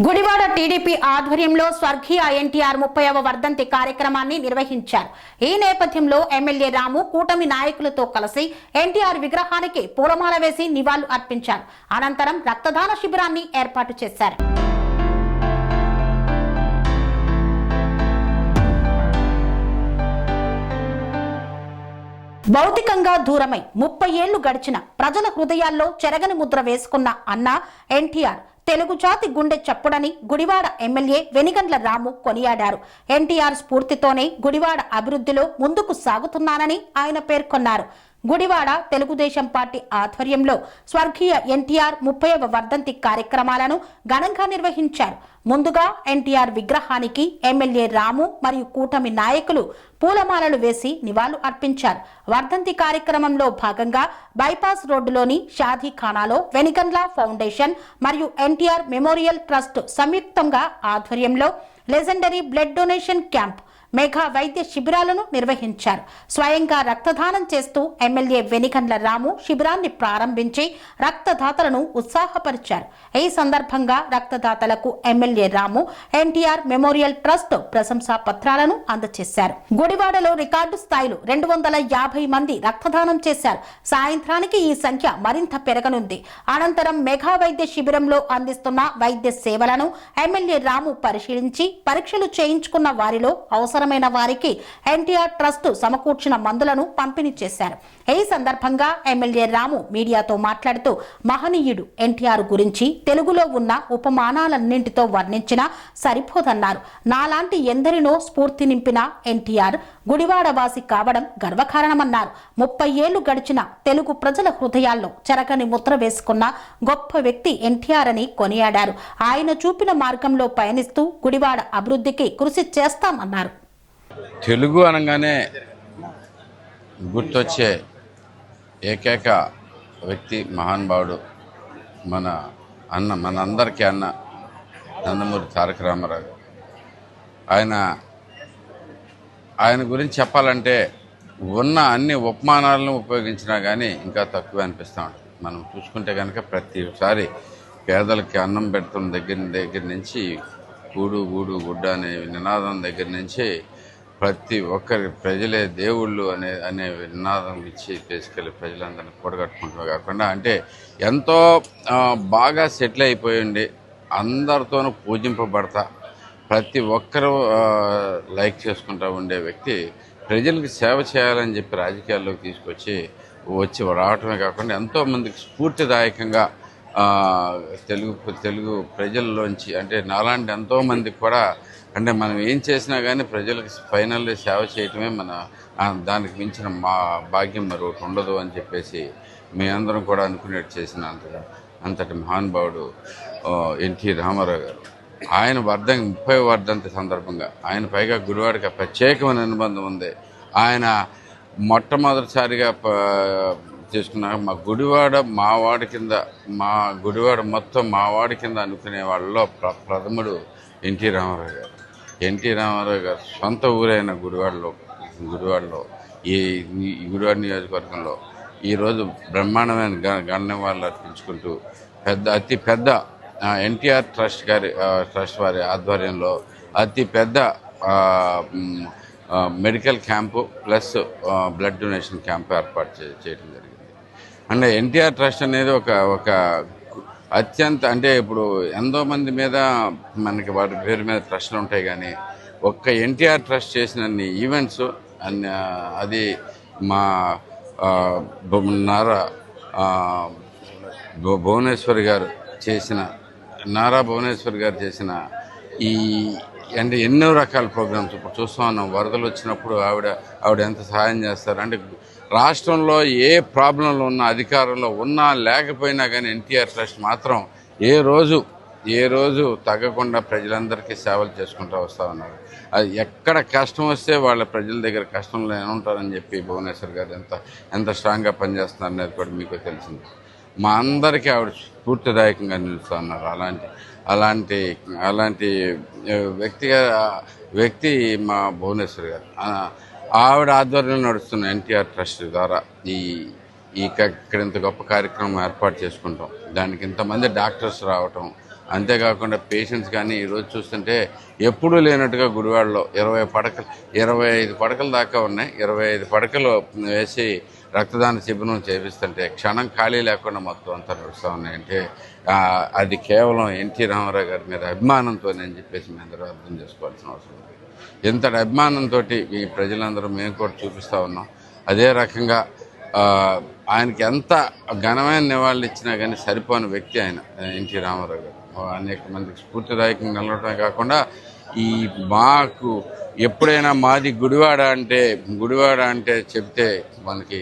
Gudivada TDP ఆధ్వర్యంలో స్వర్గీయ ఎన్టీఆర్ ముప్పైవ వర్ధంతి కార్యక్రమాన్ని నిర్వహించారు. ఈ నేపథ్యంలో ఎమ్మెల్యే రాము కూటమి నాయకులతో కలిసి ఎన్టీఆర్ విగ్రహానికి పూలమాల వేసి నివాళులు అర్పించారు. అనంతరం రక్తదాన శిబిరాన్ని ఏర్పాటు చేశారు. భౌతికంగా దూరమై ముప్పై ఏళ్ళు గడిచిన ప్రజల హృదయాల్లో చెరగని ముద్ర వేసుకున్న అన్న ఎన్టీఆర్ తెలుగు జాతి గుండె చప్పుడని గుడివాడ ఎమ్మెల్యే వెనిగండ్ల రాము కొనియాడారు. ఎన్టీఆర్ స్ఫూర్తితోనే గుడివాడ అభివృద్ధిలో ముందుకు సాగుతున్నానని ఆయన పేర్కొన్నారు. గుడివాడ తెలుగుదేశం పార్టీ ఆధ్వర్యంలో స్వర్గీయ ఎన్టీఆర్ ముప్పైవ వర్ధంతి కార్యక్రమాలను ఘనంగా నిర్వహించారు. ముందుగా ఎన్టీఆర్ విగ్రహానికి ఎమ్మెల్యే రాము మరియు కూటమి నాయకులు పూలమాలలు వేసి నివాళులు అర్పించారు. వర్ధంతి కార్యక్రమంలో భాగంగా బైపాస్ రోడ్డులోని షాదీఖానాలో వెనికన్లా ఫౌండేషన్ మరియు ఎన్టీఆర్ మెమోరియల్ ట్రస్ట్ సంయుక్తంగా ఆధ్వర్యంలో legendary blood donation camp mega వైద్య శిబిరాలను నిర్వహించారు. స్వయంగా రక్తదానం చేస్తూ ఎమ్మెల్యే వెనికండ్ల రాము శిబిరాన్ని ప్రారంభించి రక్తదాతలను ఉత్సాహపరిచారు. ఈ సందర్భంగా రక్తదాతలకు MLA Ramu NTR memorial trust ప్రశంసా పత్రాలను అందజేశారు గుడివాడలో రికార్డు స్థాయిలో రెండు వందల యాభై మంది రక్తదానం చేశారు. సాయంత్రానికి ఈ సంఖ్య మరింత పెరగనుంది. అనంతరం మెగా వైద్య శిబిరంలో అందిస్తున్న వైద్య సేవలను ఎమ్మెల్యే రాము పరిశీలించి పరీక్షలు చేయించుకున్న వారిలో అవసరం అవసరమైన వారికి ఎన్టీఆర్ ట్రస్ట్ సమకూర్చిన మందులను పంపిణీ చేశారు. ఈ సందర్భంగా ఎమ్మెల్యే రాము మీడియాతో మాట్లాడుతూ మహనీయుడు ఎన్టీఆర్ గురించి తెలుగులో ఉన్న ఉపమానాలన్నింటితో వర్ణించినా సరిపోదన్నారు. నాలాంటి ఎందరినో స్ఫూర్తి నింపిన ఎన్టీఆర్ గుడివాడవాసి కావడం గర్వకారణమన్నారు. ముప్పై ఏళ్ళు గడిచిన తెలుగు ప్రజల హృదయాల్లో చెరకని ముద్ర వేసుకున్న గొప్ప వ్యక్తి ఎన్టీఆర్ అని కొనియాడారు. ఆయన చూపిన మార్గంలో పయనిస్తూ గుడివాడ అభివృద్ధికి కృషి చేస్తామన్నారు. తెలుగు అనగానే గుర్తొచ్చే ఏకైక వ్యక్తి మహానుభావుడు మన అన్న మన అందరికీ అన్న నందమూరి తారక రామారావు. ఆయన ఆయన గురించి చెప్పాలంటే ఉన్న అన్ని ఉపమానాలను ఉపయోగించినా కానీ ఇంకా తక్కువ అనిపిస్తూ ఉంటుంది. మనం చూసుకుంటే కనుక ప్రతిసారి పేదలకి అన్నం పెడుతున్న దగ్గర దగ్గర నుంచి కూడు గూడు గుడ్డ అనే నినాదం దగ్గర నుంచి ప్రతి ఒక్కరి ప్రజలే దేవుళ్ళు అనే అనే నినాదం ఇచ్చి తీసుకెళ్ళి ప్రజలందరినీ కూడగట్టుకుంటూ కాకుండా అంటే ఎంతో బాగా సెటిల్ అయిపోయి ఉండి అందరితోనూ పూజింపబడతా ప్రతి ఒక్కరూ లైక్ చేసుకుంటూ ఉండే వ్యక్తి ప్రజలకు సేవ చేయాలని చెప్పి రాజకీయాల్లోకి తీసుకొచ్చి వచ్చి రావటమే కాకుండా ఎంతోమందికి స్ఫూర్తిదాయకంగా తెలుగు తెలుగు ప్రజల్లోంచి అంటే నాలాంటి ఎంతోమందికి కూడా అంటే మనం ఏం చేసినా కానీ ప్రజలకు ఫైనల్లీ సేవ చేయటమే మన దానికి మించిన మా భాగ్యం మరి ఒకటి ఉండదు అని చెప్పేసి మీ అందరం కూడా అనుకునేట్టు చేసిన అంతగా అంతటి మహానుభావుడు ఎన్టీ రామారావు గారు. ఆయన వర్ధం ముప్పై వర్ధంతి సందర్భంగా ఆయన పైగా గుడివాడికి ప్రత్యేకమైన అనుబంధం ఉంది. ఆయన మొట్టమొదటిసారిగా ప- మా గుడివాడ మా వాడి కింద మా గుడివాడ మొత్తం మా వాడి కింద అనుకునే వాళ్ళలో ప్ర ప్రథముడు ఎన్టీ రామారావు గారు. ఎన్టీ రామారావు గారు సొంత ఊరైన గుడివాడలో గుడివాడలో ఈ గుడివాడ నియోజకవర్గంలో ఈరోజు బ్రహ్మాండమైన గ- వాళ్ళు అర్పించుకుంటూ పెద్ద అతి పెద్ద ఎన్టీఆర్ ట్రస్ట్ గారి ట్రస్ట్ వారి ఆధ్వర్యంలో అతి పెద్ద medical camp plus blood donation camp ఏర్పాటు చేయడం జరిగింది. అంటే ఎన్టీఆర్ ట్రస్ట్ అనేది ఒక ఒక అత్యంత అంటే ఇప్పుడు ఎంతో మంది మీద మనకి వాటి పేరు మీద ట్రస్ట్లు ఉంటాయి కానీ ఒక్క ఎన్టీఆర్ ట్రస్ట్ చేసిన అన్ని ఈవెంట్స్ అన్ని అది మా నారా భువనేశ్వర్ భు- భువనేశ్వరి గారు చేసిన నారా భువనేశ్వరి గారు చేసిన ఈ అంటే ఎన్నో రకాల ప్రోగ్రామ్స్ ఇప్పుడు చూస్తూ ఉన్నాం వరదలు వచ్చినప్పుడు ఆవిడ ఆవిడ ఎంత సహాయం చేస్తారు? అంటే రాష్ట్రంలో ఏ ప్రాబ్లంలో ఉన్న అధికారంలో ఉన్నా లేకపోయినా కానీ ఎన్టీఆర్ ట్రస్ట్ మాత్రం ఏ రోజు ఏ రోజు తగ్గకుండా ప్రజలందరికీ సేవలు చేసుకుంటూ వస్తూ ఉన్నారు. అది ఎక్కడ కష్టం వస్తే వాళ్ళ ప్రజల దగ్గర కష్టంలో ఉంటారని చెప్పి భువనేశ్వర్ గారు ఎంత ఎంత స్ట్రాంగ్గా పనిచేస్తున్నారు అనేది కూడా మీకు తెలిసింది. మా అందరికీ ఆవిడ స్ఫూర్తిదాయకంగా నిలుస్తూ ఉన్నారు. అలాంటి అలాంటి అలాంటి వ్యక్తిగా వ్యక్తి మా భువనేశ్వర్ గారు. ఆవిడ ఆధ్వర్యంలో నడుస్తున్న ఎన్టీఆర్ ట్రస్ట్ ద్వారా ఈ ఈ ఇక్కడ ఇంత గొప్ప కార్యక్రమం ఏర్పాటు చేసుకుంటాం. దానికి ఇంతమంది డాక్టర్స్ రావటం అంతేకాకుండా పేషెంట్స్ కానీ ఈరోజు చూస్తుంటే ఎప్పుడూ లేనట్టుగా గుడివాడలో ఇరవై పడకలు ఇరవై ఐదు పడకలు దాకా ఉన్నాయి. ఇరవై ఐదు పడకలు వేసి రక్తదాన శిబిరం చేపిస్తుంటే క్షణం ఖాళీ లేకుండా మొత్తం అంతా నడుస్తూ ఉన్నాయంటే అది కేవలం ఎన్టీ రామారావు గారి మీద అభిమానంతో అని చెప్పేసి మీ అందరూ అర్థం చేసుకోవాల్సిన అవసరం ఉంది. ఇంతటి అభిమానంతో ఈ ప్రజలందరూ మేము కూడా చూపిస్తూ ఉన్నాం. అదే రకంగా ఆయనకి ఎంత ఘనమైన నివాళులు ఇచ్చినా కానీ సరిపోని వ్యక్తి ఆయన ఎన్టీ రామారావు గారు. అనేక మందికి స్ఫూర్తిదాయకంగా కలవటమే కాకుండా ఈ మాకు ఎప్పుడైనా మాది గుడివాడ అంటే గుడివాడ అంటే చెప్తే మనకి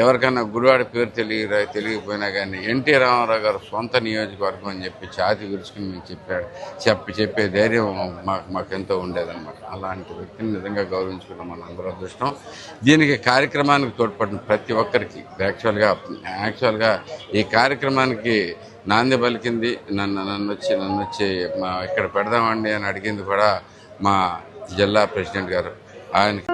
ఎవరికైనా గుడివాడ పేరు తెలియ తెలియకపోయినా కానీ ఎన్టీ రామారావు గారు సొంత నియోజకవర్గం అని చెప్పి ఛాతి విరుచుకుని మేము చెప్పాడు. చెప్పి చెప్పే ధైర్యం మాకు మాకు ఎంతో ఉండేదన్నమాట. అలాంటి వ్యక్తిని నిజంగా గౌరవించుకున్నాం మన అందరూ అదృష్టం. దీనికి కార్యక్రమానికి తోడ్పడిన ప్రతి ఒక్కరికి యాక్చువల్గా యాక్చువల్గా ఈ కార్యక్రమానికి నాంది పలికింది. నన్ను నన్ను వచ్చి నన్ను వచ్చి మా ఇక్కడ పెడదామండి అని అడిగింది కూడా మా జిల్లా ప్రెసిడెంట్ గారు. ఆయనకి